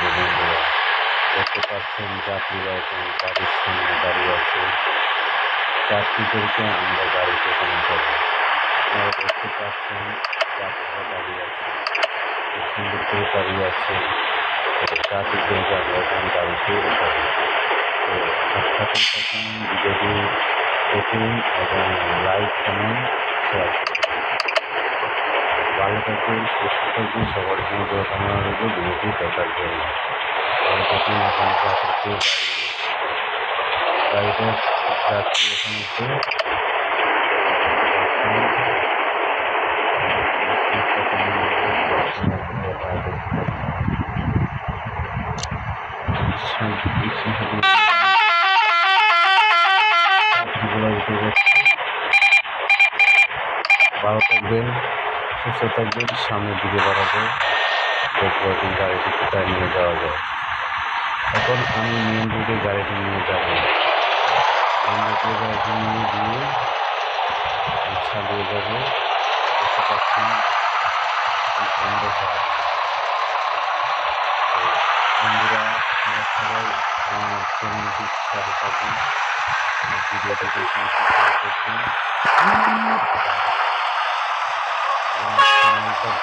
বন্ধুরা দেখতে পাচ্ছেন যাত্রীরা এখন গাড়ির সামনে দাঁড়িয়ে আছে যাত্রীদেরকে আমরা গাড়িতে পৌঁছাবো আপনারা দেখতে পাচ্ছেন যাত্রীরা দাঁড়িয়ে আছে সুন্দর করে দাঁড়িয়ে আছে যাত্রীদেরকে আমরা এখন গাড়িতে উঠাবো। তো সাথে থাকুন দেখুন এবং লাইক কমেন্ট শেয়ার করুন। ভালো থাকবেন সুস্থ থাকবেন সবার জন্য দোয়া কামনা রইল ভিডিওটি দেখার জন্য ভালো থাকুন এখন যাত্রীকে গাড়ি গাড়িটা সুস্থ থাকবেন সামনের দিকে বাড়াবো। দেখব এখন গাড়িটি কোথায় নিয়ে যাওয়া যায়? এখন আমি মেন রোডে গাড়িটি নিয়ে যাব। মেন রোডে গাড়িটি নিয়ে গিয়ে চালিয়ে যাব, দেখতে এখন অন্ধকার। বন্ধুরা সবাই আমার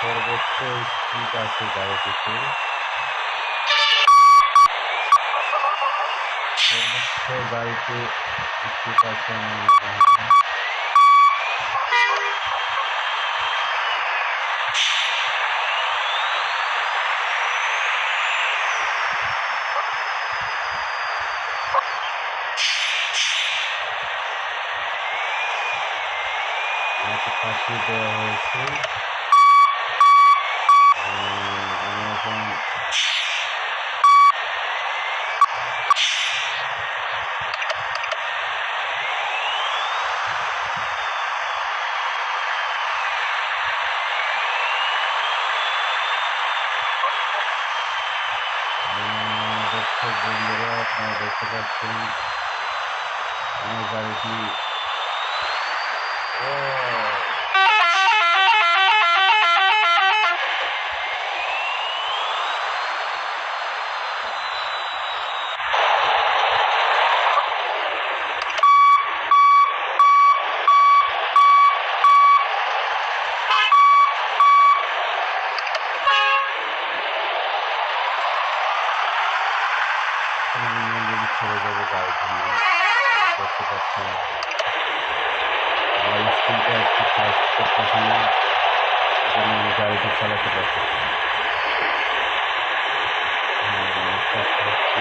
সর্বোচ্চ স্পিড আছে গাড়িটিতে সর্বোচ্চ গাড়িতে স্পিড আছে আমাকে পাঠিয়ে দেওয়া হয়েছে দর্শক বন্ধুরা আপনারা দেখতে পাচ্ছেন আমার গাড়িটি ও এখন মন্দিরে যাব দেখতে পাচ্ছেন আমার স্ক্রিনটা একটু করছি।